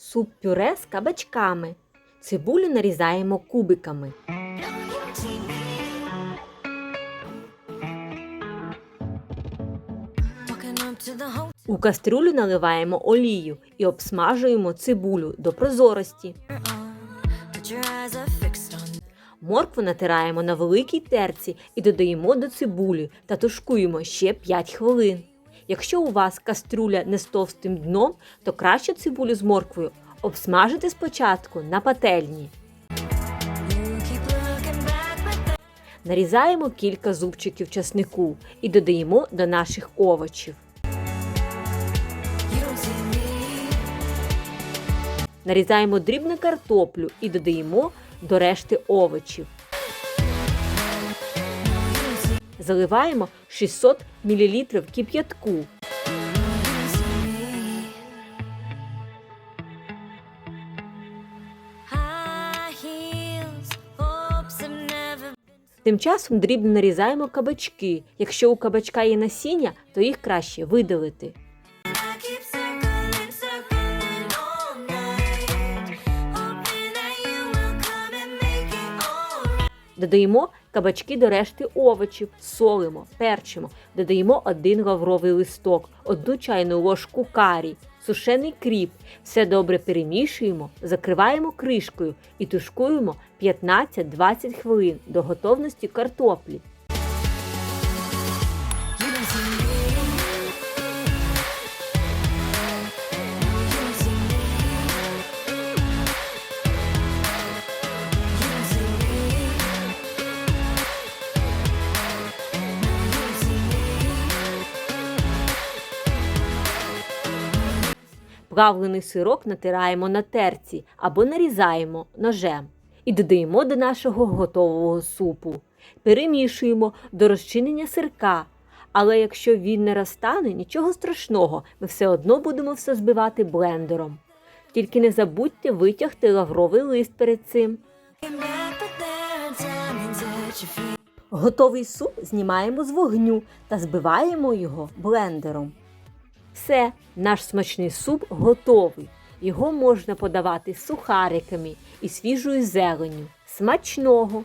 Суп пюре з кабачками. Цибулю нарізаємо кубиками. У кастрюлю наливаємо олію і обсмажуємо цибулю до прозорості. Моркву натираємо на великій терці і додаємо до цибулі та тушкуємо ще 5 хвилин. Якщо у вас каструля не з товстим дном, то краще цибулю з морквою обсмажити спочатку на пательні. Нарізаємо кілька зубчиків часнику і додаємо до наших овочів. Нарізаємо дрібну картоплю і додаємо до решти овочів. Заливаємо 600 мл кип'ятку. Тим часом дрібно нарізаємо кабачки. Якщо у кабачка є насіння, то їх краще видалити. Додаємо кабачки до решти овочів, солимо, перчимо, додаємо один лавровий листок, одну чайну ложку карі, сушений кріп. Все добре перемішуємо, закриваємо кришкою і тушкуємо 15-20 хвилин до готовності картоплі. Плавлений сирок натираємо на терці або нарізаємо ножем і додаємо до нашого готового супу. Перемішуємо до розчинення сирка. Але якщо він не розтане, нічого страшного, ми все одно будемо все збивати блендером. Тільки не забудьте витягти лавровий лист перед цим. Готовий суп знімаємо з вогню та збиваємо його блендером. Все, наш смачний суп готовий. Його можна подавати з сухариками і свіжою зеленню. Смачного!